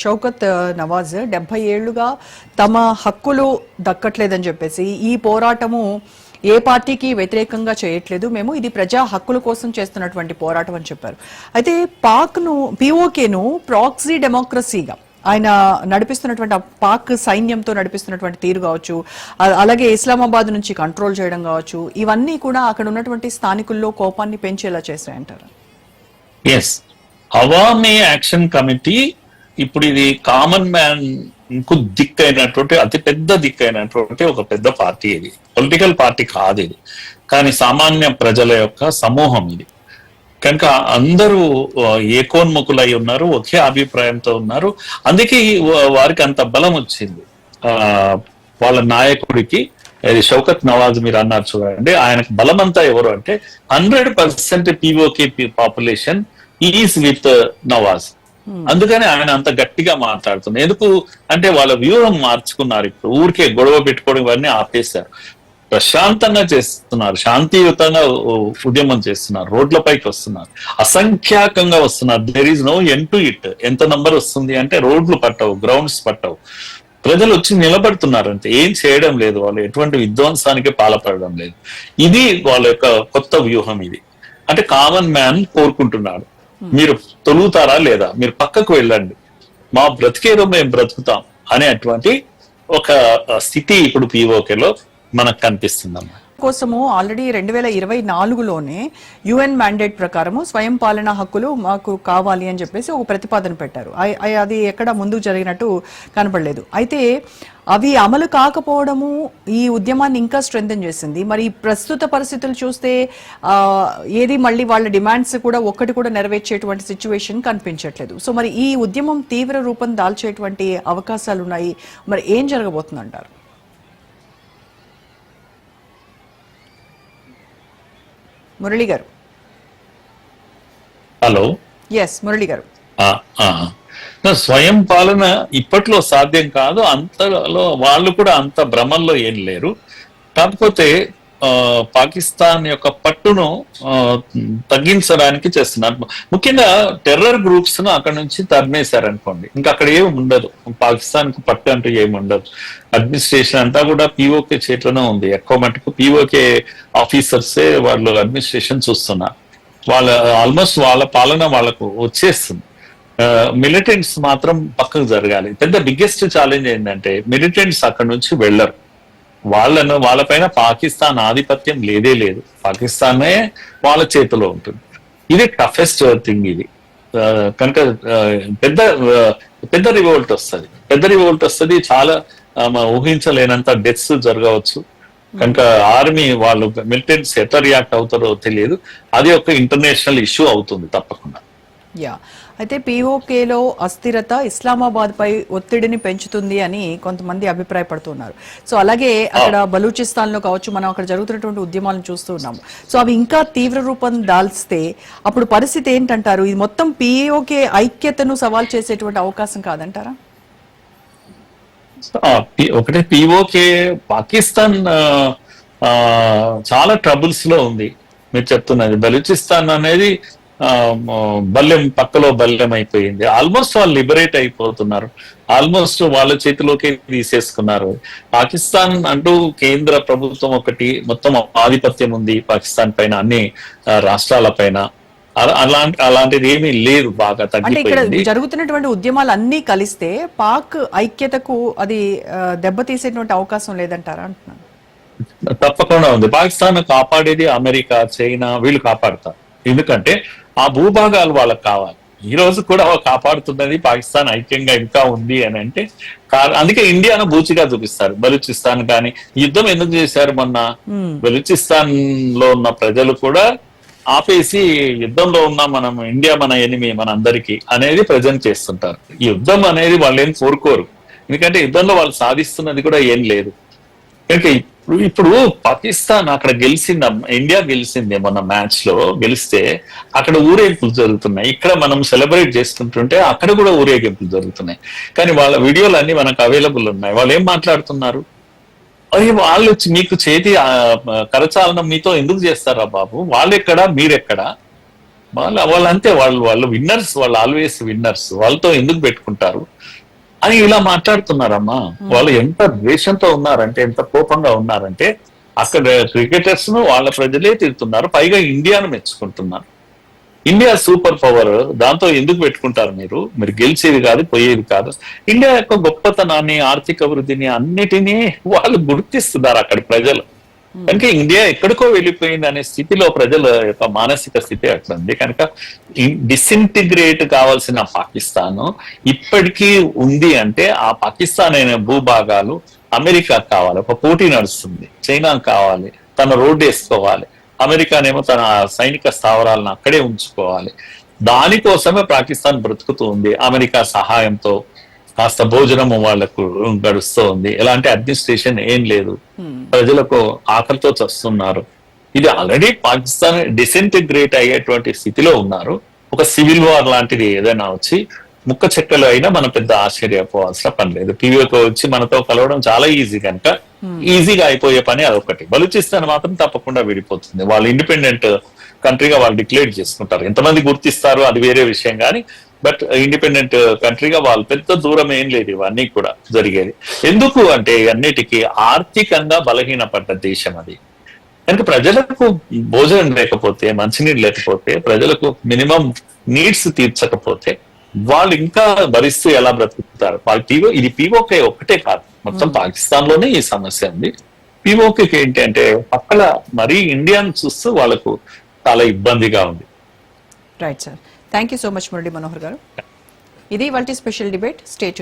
షౌకత్ నవాజ్ డెబ్బై ఏళ్ళుగా తమ హక్కులు దక్కట్లేదని చెప్పేసి ఈ పోరాటము ఏ పార్టీకి వ్యతిరేకంగా చేయట్లేదు. మేము ఇది ప్రజా హక్కుల కోసం చేస్తున్నటువంటి పోరాటం అని చెప్పారు. అయితే పాక్ను పిఓకేను ప్రాక్సీ డెమోక్రసీగా ఆయన నడిపిస్తున్నటువంటి ఆ పాక్ సైన్యంతో నడిపిస్తున్నటువంటి తీరు కావచ్చు అలాగే ఇస్లామాబాద్ నుంచి కంట్రోల్ చేయడం కావచ్చు ఇవన్నీ కూడా అక్కడ ఉన్నటువంటి స్థానికుల్లో కోపాన్ని పెంచేలా చేశాయంటారు. ఎస్ అవామీ యాక్షన్ కమిటీ ఇప్పుడు ఇది కామన్ మ్యాన్కు దిక్కైనటువంటి అతి పెద్ద దిక్కైనటువంటి ఒక పెద్ద పార్టీ ఇది. పొలిటికల్ పార్టీ కాదు ఇది. కానీ సామాన్య ప్రజల యొక్క సమూహం ఇది. కనుక అందరూ ఏకోన్ముఖులై ఉన్నారు ఒకే అభిప్రాయంతో ఉన్నారు. అందుకే వారికి అంత బలం వచ్చింది. ఆ వాళ్ళ నాయకుడికి ఇది షౌకత్ నవాజ్ మీరు అన్నారు చూడండి ఆయనకు బలం అంతా ఎవరు అంటే hundred percent POK population is with Nawaz అందుకని ఆయన అంత గట్టిగా మాట్లాడుతున్నారు ఎందుకు? అంటే వాళ్ళ వ్యూహం మార్చుకున్నారు ఇప్పుడు. ఊరికే గొడవ పెట్టుకోవడం ఇవన్నీ ఆపేశారు. ప్రశాంతంగా చేస్తున్నారు. శాంతియుతంగా ఉద్యమం చేస్తున్నారు. రోడ్లపైకి వస్తున్నారు. అసంఖ్యాకంగా వస్తున్నారు. There is no end to it ఎంత నంబర్ వస్తుంది అంటే రోడ్లు పట్టవు గ్రౌండ్స్ పట్టవు. ప్రజలు వచ్చి నిలబడుతున్నారు అంతే ఏం చేయడం లేదు వాళ్ళు. ఎటువంటి విధ్వంసానికి పాల్పడడం లేదు. ఇది వాళ్ళ యొక్క కొత్త వ్యూహం ఇది. అంటే కామన్ మ్యాన్ కోరుకుంటున్నాడు. మీరు తొలుగుతారా లేదా? మీరు పక్కకు వెళ్ళండి. మా బ్రతికేదో మేము బ్రతుకుతాం అనేటువంటి ఒక స్థితి ఇప్పుడు పీఓకేలో మనకు కనిపిస్తుందమ్మా కోసము ఆల్రెడీ రెండు వేల ఇరవై నాలుగులోనే యుఎన్ మ్యాండేట్ ప్రకారము స్వయం పాలన హక్కులు మాకు కావాలి అని చెప్పేసి ఒక ప్రతిపాదన పెట్టారు. అది ఎక్కడ ముందుకు జరిగినట్టు కనపడలేదు. అయితే అవి అమలు కాకపోవడము ఈ ఉద్యమాన్ని ఇంకా స్ట్రెంథన్ చేసింది. మరి ప్రస్తుత పరిస్థితులు చూస్తే ఏది మళ్ళీ వాళ్ళ డిమాండ్స్ కూడా ఒక్కటి కూడా నెరవేర్చేటువంటి సిచ్యువేషన్ కనిపించట్లేదు. సో మరి ఈ ఉద్యమం తీవ్ర రూపం దాల్చేటువంటి అవకాశాలు ఉన్నాయి మరి ఏం జరగబోతుందంటారు? మురళి గారు. హలో. ఎస్ మురళి గారు. స్వయం పాలన ఇప్పట్లో సాధ్యం కాదు అంతలో వాళ్ళు కూడా అంత భ్రమంలో ఏం లేరు. కాకపోతే పాకిస్తాన్ యొక్క పట్టును తగ్గించడానికి చేస్తున్నారు. ముఖ్యంగా టెర్రర్ గ్రూప్స్ను అక్కడ నుంచి తరిమేశారనుకోండి. ఇంకా అక్కడ ఏమి ఉండదు. పాకిస్తాన్కు పట్టు అంటూ ఏమి ఉండదు. అడ్మినిస్ట్రేషన్ అంతా కూడా పిఓకే చేతిలోనే ఉంది. ఎక్కువ మటుకు పిఓకే ఆఫీసర్సే వాళ్ళు అడ్మినిస్ట్రేషన్ చూస్తున్నారు వాళ్ళ ఆల్మోస్ట్ వాళ్ళ పాలన వాళ్ళకు వచ్చేస్తుంది. మిలిటెంట్స్ మాత్రం పక్కకు జరగాలి. పెద్ద బిగ్గెస్ట్ ఛాలెంజ్ ఏంటంటే మిలిటెంట్స్ అక్కడ నుంచి వెళ్ళరు. వాళ్ళను వాళ్ళపైన పాకిస్తాన్ ఆధిపత్యం లేదే లేదు. పాకిస్తానే వాళ్ళ చేతిలో ఉంటుంది. ఇది టఫెస్ట్ థింగ్ ఇది. కనుక పెద్ద పెద్ద రివోల్ట్ వస్తుంది. పెద్ద రివోల్ట్ వస్తుంది చాలా ఊహించలేనంత డెత్స్ జరగవచ్చు. కనుక ఆర్మీ వాళ్ళు మిలిటెంట్స్ ఎట్లా రియాక్ట్ అవుతారో తెలియదు. అది ఒక ఇంటర్నేషనల్ ఇష్యూ అవుతుంది తప్పకుండా. యా. అయితే పీఓకేలో అస్థిరత ఇస్లామాబాద్ పై ఒత్తిడిని పెంచుతుంది అని కొంతమంది అభిప్రాయపడుతున్నారు. సో అలాగే అక్కడ బలూచిస్తాన్లో కావచ్చు మనం అక్కడ జరుగుతున్నటువంటి ఉద్యమాలను చూస్తూ ఉన్నాము సో అవి ఇంకా తీవ్ర రూపం దాల్స్తే అప్పుడు పరిస్థితి ఏంటంటారు? ఇది మొత్తం పీఓకే ఐక్యతను సవాల్ చేసేటువంటి అవకాశం కాదంటారా? ఒకటే పిఓకే పాకిస్తాన్ చాలా ట్రబుల్స్లో ఉంది. మీరు చెప్తున్నది బలూచిస్తాన్ అనేది బల్యం పక్కలో బల్యం అయిపోయింది ఆల్మోస్ట్ వాళ్ళు లిబరేట్ అయిపోతున్నారు. ఆల్మోస్ట్ వాళ్ళ చేతిలోకి తీసేసుకున్నారు. పాకిస్తాన్ అంటూ కేంద్ర ప్రభుత్వం ఒకటి మొత్తం ఆధిపత్యం ఉంది పాకిస్తాన్ పైన అన్ని రాష్ట్రాల పైన. అలా- అలాంటి అలాంటిది ఏమీ లేదు బాగా తగ్గిపోయింది. జరుగుతున్నటువంటి ఉద్యమాలు అన్నీ కలిస్తే పాక్ ఐక్యతకు అది దెబ్బతీసేటువంటి అవకాశం లేదంటారా అంటున్నాను? తప్పకుండా ఉంది. పాకిస్తాన్ కాపాడేది అమెరికా చైనా వీళ్ళు కాపాడుతారు. ఎందుకంటే ఆ భూభాగాలు వాళ్ళకి కావాలి. ఈ రోజు కూడా కాపాడుతున్నది పాకిస్తాన్ ఐక్యంగా ఇంకా ఉంది అని అంటే అందుకే ఇండియాను బూచిగా చూపిస్తారు. బలూచిస్తాన్ కానీ యుద్ధం ఎందుకు చేశారు మొన్న? బలూచిస్తాన్లో ఉన్న ప్రజలు కూడా ఆపేసి యుద్ధంలో ఉన్న మనం ఇండియా మన ఎనిమి మన అందరికీ అనేది ప్రజెంట్ చేస్తుంటారు. యుద్ధం అనేది వాళ్ళు ఏం కోరుకోరు. ఎందుకంటే యుద్ధంలో వాళ్ళు సాధిస్తున్నది కూడా ఏం లేదు. అంటే ఇప్పుడు ఇప్పుడు పాకిస్తాన్ అక్కడ గెలిచింది ఇండియా గెలిచింది మొన్న మ్యాచ్లో గెలిస్తే అక్కడ ఊరేగింపులు జరుగుతున్నాయి. ఇక్కడ మనం సెలబ్రేట్ చేసుకుంటుంటే అక్కడ కూడా ఊరేగింపులు జరుగుతున్నాయి. కానీ వాళ్ళ వీడియోలు అన్ని మనకు అవైలబుల్ ఉన్నాయి. వాళ్ళు ఏం మాట్లాడుతున్నారు? అయ్యి వాళ్ళు మీకు చేతి కరచాలనం మీతో ఎందుకు చేస్తారా బాబు? వాళ్ళెక్కడా? మీరెక్కడ? వాళ్ళు వాళ్ళు అంతే వాళ్ళు వాళ్ళు విన్నర్స్ వాళ్ళు ఆల్వేస్ విన్నర్స్ వాళ్ళతో ఎందుకు పెట్టుకుంటారు? అని ఇలా మాట్లాడుతున్నారమ్మా. వాళ్ళు ఎంత ద్వేషంతో ఉన్నారంటే ఎంత కోపంగా ఉన్నారంటే అక్కడ క్రికెటర్స్ను వాళ్ళ ప్రజలే తిడుతున్నారు. పైగా ఇండియాను మెచ్చుకుంటున్నారు. ఇండియా సూపర్ పవర్ దాంతో ఎందుకు పెట్టుకుంటారు మీరు? మీరు గెలిచేది కాదు పోయేది కాదు. ఇండియా యొక్క గొప్పతనాన్ని ఆర్థిక అభివృద్ధిని అన్నిటినీ వాళ్ళు గుర్తిస్తున్నారు అక్కడి ప్రజలు. Hmm. కనుక ఇండియా ఎక్కడికో వెళ్ళిపోయింది అనే స్థితిలో ప్రజల యొక్క మానసిక స్థితి అట్లుంది. కనుక డిసింటిగ్రేట్ కావాల్సిన పాకిస్తాన్ ఇప్పటికీ ఉంది అంటే ఆ పాకిస్తాన్ అయిన భూభాగాలు అమెరికా కావాలి. ఒక పోటీ నడుస్తుంది. చైనా కావాలి. తన రోడ్డు వేసుకోవాలి. అమెరికానేమో తన సైనిక స్థావరాలను అక్కడే ఉంచుకోవాలి. దానికోసమే పాకిస్తాన్ బ్రతుకుతూ ఉంది. అమెరికా సహాయంతో కాస్త భోజనము వాళ్ళకు గడుస్తూ ఉంది ఎలాంటి అడ్మినిస్ట్రేషన్ ఏం లేదు. ప్రజలకు ఆకలితో చస్తున్నారు. ఇది ఆల్రెడీ పాకిస్తాన్ డిసింటిగ్రేట్ అయ్యేటువంటి స్థితిలో ఉన్నారు. ఒక సివిల్ వార్ లాంటిది ఏదైనా వచ్చి ముక్క చెక్కలు అయినా మనం పెద్ద ఆశ్చర్యపోవాల్సిన పని లేదు. పీవీఓకి వచ్చి మనతో కలవడం చాలా ఈజీ కనుక ఈజీగా అయిపోయే పని అదొకటి బలూచిస్తాన్ మాత్రం తప్పకుండా విడిపోతుంది. వాళ్ళు ఇండిపెండెంట్ కంట్రీగా వాళ్ళు డిక్లేర్ చేసుకుంటారు. ఎంతమంది గుర్తిస్తారు అది వేరే విషయం. కానీ బట్ ఇండిపెండెంట్ కంట్రీగా వాళ్ళు పెద్ద దూరం ఏం లేదు ఇవన్నీ కూడా జరిగేది. ఎందుకు అంటే అన్నిటికీ ఆర్థికంగా బలహీనపడ్డ దేశం అది. కనుక ప్రజలకు భోజనం లేకపోతే మంచినీళ్ళు లేకపోతే ప్రజలకు మినిమం నీడ్స్ తీర్చకపోతే వాళ్ళు ఇంకా భరిస్తూ ఎలా బ్రతుకుతారు? వాళ్ళు పీఓ ఇది పీఓకే ఒక్కటే కాదు. మొత్తం పాకిస్తాన్లోనే ఈ సమస్య ఉంది. పీఓకే ఏంటి అంటే పక్కన మరీ ఇండియాను చూస్తూ వాళ్ళకు చాలా ఇబ్బందిగా ఉంది. Right sir thank you so much Murali Manohar గారు. ఇది వాళ్ళ స్పెషల్ డిబేట్ స్టేట్